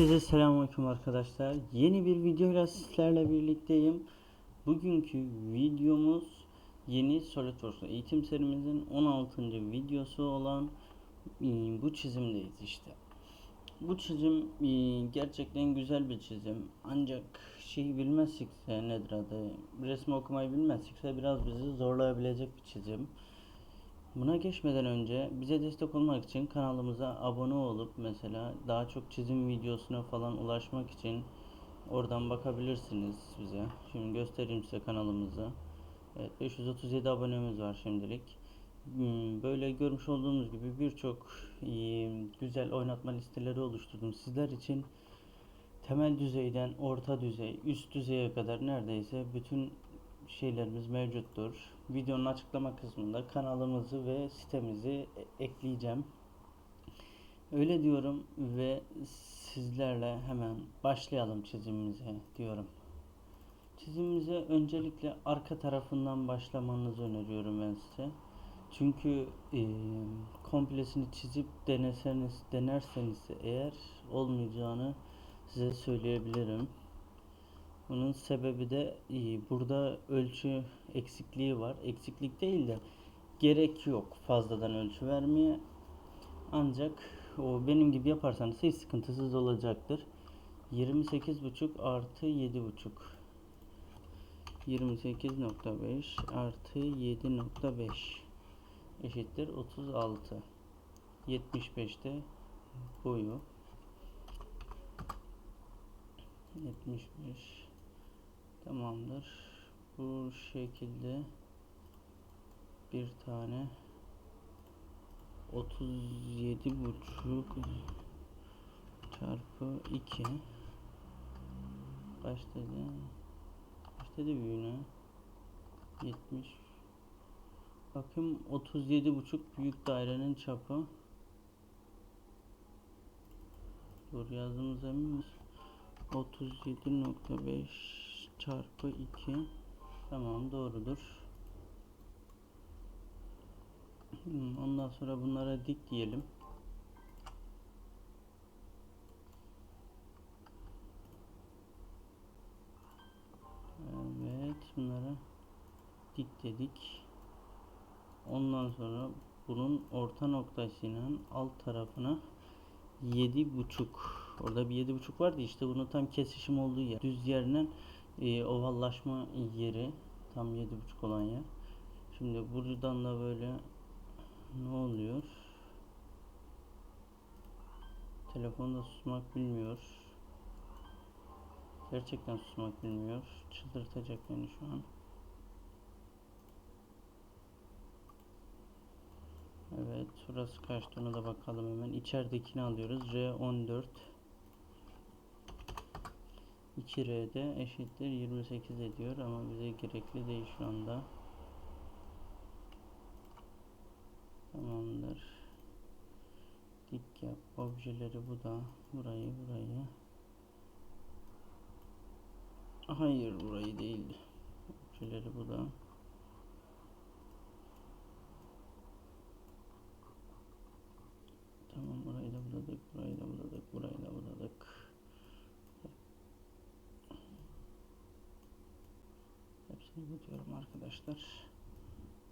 Herkese selamünaleyküm arkadaşlar. Yeni bir videoyla sizlerle birlikteyim. Bugünkü videomuz yeni SolidWorks eğitim serimizin 16. videosu olan e, bu çizimdeyiz işte. Bu çizim e, gerçekten güzel bir çizim. Ancak şeyi bilmezsekse nedir adı? Resmi okumayı bilmezsekse biraz bizi zorlayabilecek bir çizim. Buna geçmeden önce bize destek olmak için kanalımıza abone olup mesela daha çok çizim videosuna falan ulaşmak için oradan bakabilirsiniz bize. Şimdi göstereyim size kanalımızı. Evet 537 abonemiz var şimdilik. Hmm, Böyle görmüş olduğunuz gibi birçok iyi, güzel oynatma listeleri oluşturdum sizler için. Temel düzeyden orta düzey, üst düzeye kadar neredeyse bütün şeylerimiz mevcuttur. Videonun açıklama kısmında kanalımızı ve sitemizi e- ekleyeceğim. Öyle diyorum ve sizlerle hemen başlayalım çizimimize diyorum. Çizimimize öncelikle arka tarafından başlamanızı öneriyorum ben size. Çünkü e, komplesini çizip deneseniz, denerseniz eğer olmayacağını size söyleyebilirim. Bunun sebebi de burada ölçü eksikliği var. Eksiklik değil de gerek yok fazladan ölçü vermeye. Ancak o benim gibi yaparsanız hiç sıkıntısız olacaktır. 28.5 artı 7.5 28.5 artı 7.5 eşittir 36 75'te boyu 75 tamamdır. Bu şekilde bir tane 37 buçuk çarpı 2 kaç dedi? Kaç dedi büyüğüne? 70 bakın 37 buçuk büyük dairenin çapı. Doğru yazdığımız emin misin? 37.5 çarpı 2 tamam doğrudur. Hmm, ondan sonra bunlara dik diyelim. Evet bunlara dik dedik. Ondan sonra bunun orta noktasıyla alt tarafına yedi buçuk. Orada bir yedi buçuk vardı işte bunun tam kesişim olduğu yer. Düz yerden e, ovallaşma yeri tam yedi buçuk olan yer. Şimdi buradan da böyle ne oluyor? Telefonda susmak bilmiyor. Gerçekten susmak bilmiyor. Çıldırtacak beni şu an. Evet, şurası kaçtı ona da bakalım hemen. İçeridekini alıyoruz. R14 2R'de eşittir 28 ediyor ama bize gerekli değil şu anda. Tamamdır. Dik yap. Objeleri bu da. Burayı burayı. Hayır burayı değil. Objeleri bu da. Tamam burayı da buladık, burayı da buladık, burayı da buladık. Buluyorum arkadaşlar.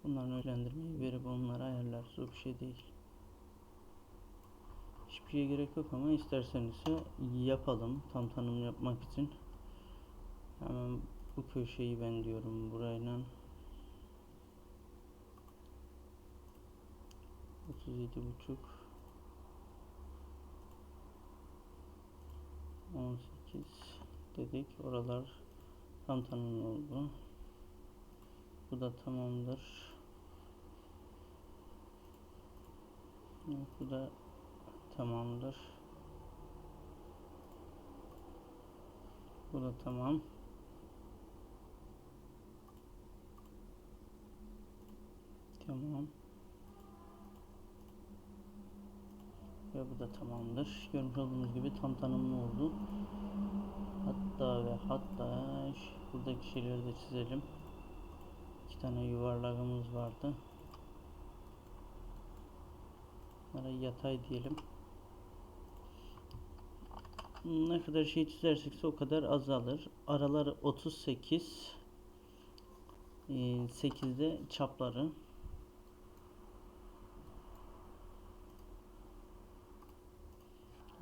Bunların öğrendirmeyi verip onları ayarlar. Zor bir şey değil. Hiçbir şeye gerek yok ama isterseniz yapalım. Tam tanım yapmak için. Hemen bu köşeyi ben diyorum burayla 37 buçuk 18 dedik. Oralar tam tanımlı oldu. Bu da tamamdır. Bu da tamamdır. Bu da tamam. Tamam. Ve bu da tamamdır. Görmüş olduğunuz gibi tam tanımlı oldu. Hatta ve hatta buradaki şeyleri de çizelim. Tane yuvarlağımız vardı. Bunlara yatay diyelim. ne kadar şey çizersek o kadar azalır. Araları 38 e, 8'de çapları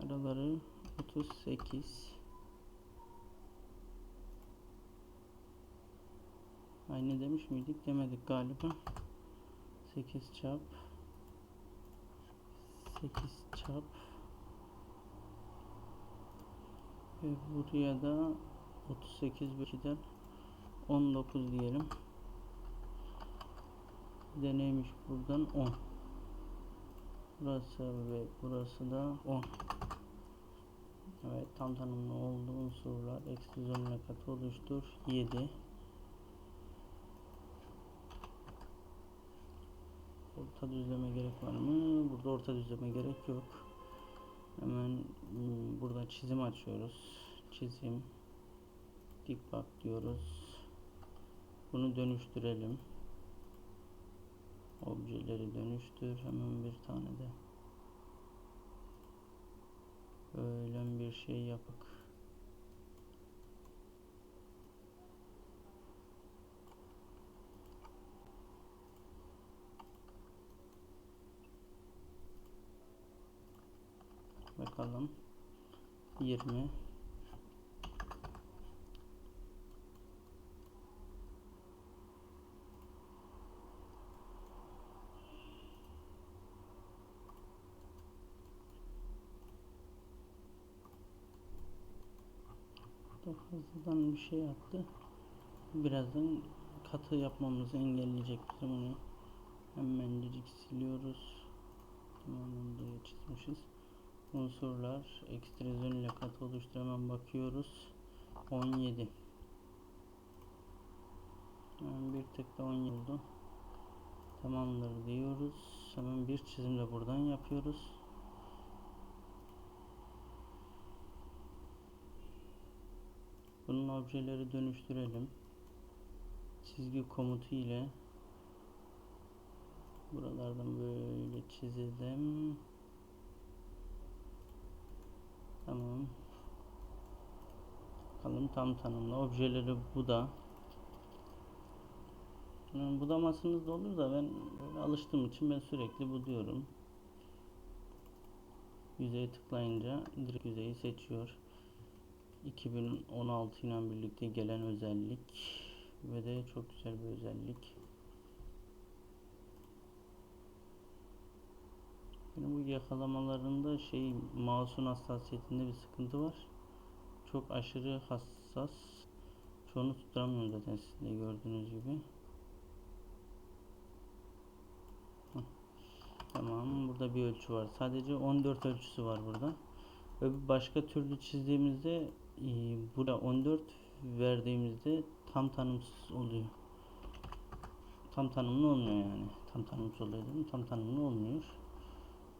araları 38 Aynı demiş miydik? Demedik galiba. 8 çap 8 çap ve buraya da 38 2'den 19 diyelim. De neymiş buradan 10. Burası ve burası da 10. Evet tam tanımlı oldu unsurlar ekstrüzyon katı oluştur 7. Orta düzleme gerek var mı? Burada orta düzleme gerek yok. Hemen hmm, burada çizim açıyoruz. Çizim. Dik bak diyoruz. Bunu dönüştürelim. Objeleri dönüştür. Hemen bir tane de. Böyle bir şey yapık. Bakalım. 20 Burada fazladan bir şey yaptı. Birazdan katı yapmamızı engelleyecek bizim onu. Hemencik siliyoruz. Tamamını da çizmişiz. Unsurlar, ekstrüzyon ile katı oluştur hemen bakıyoruz. 17. Hemen bir de 17 oldu. Tamamdır diyoruz. Hemen bir çizim de buradan yapıyoruz. Bunun objeleri dönüştürelim. Çizgi komutu ile buralardan böyle çizelim. Tamam. Bakalım tam tanımlı. Objeleri bu da. Yani budamasınız da olur da ben alıştığım için ben sürekli bu diyorum. Yüzeye tıklayınca direkt yüzeyi seçiyor. 2016 ile birlikte gelen özellik ve de çok güzel bir özellik. Yani bu yakalamalarında şey mouse'un hassasiyetinde bir sıkıntı var. Çok aşırı hassas. Çoğunu tutturamıyorum zaten sizin de gördüğünüz gibi. Tamam burada bir ölçü var. Sadece 14 ölçüsü var burada. Ve başka türlü çizdiğimizde e, burada 14 verdiğimizde tam tanımsız oluyor. Tam tanımlı olmuyor yani. Tam tanımsız oluyor dedim. Tam tanımlı olmuyor.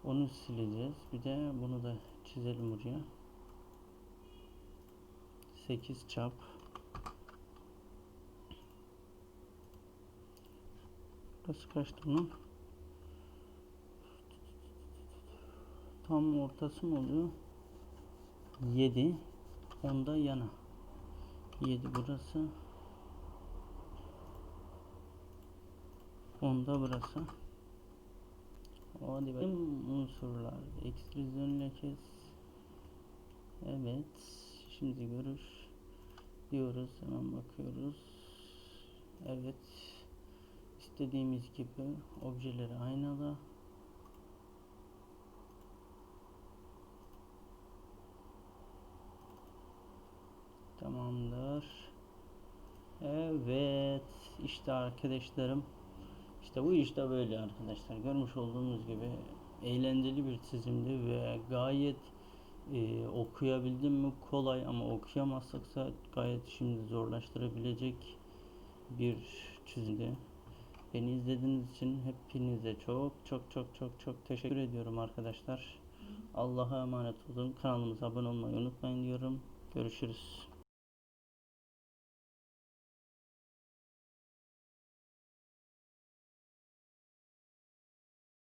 Onu sileceğiz. Bir de bunu da çizelim buraya. 8 çap. Burası kaçtı bunun? Tam ortası mı oluyor? 7 onda yana 7 burası onda burası hadi bakalım. Unsurlar. Ekstrüzyon lekes evet. Şimdi görür diyoruz. Hemen bakıyoruz. Evet. İstediğimiz gibi objeleri aynada. Tamamdır. Evet. işte arkadaşlarım. İşte bu işte böyle arkadaşlar. Görmüş olduğunuz gibi eğlenceli bir çizimdi ve gayet e, okuyabildim mi kolay ama okuyamazsaksa gayet şimdi zorlaştırabilecek bir çizimdi. Beni izlediğiniz için hepinize çok çok çok çok çok teşekkür ediyorum arkadaşlar. Allah'a emanet olun. Kanalımıza abone olmayı unutmayın diyorum. Görüşürüz.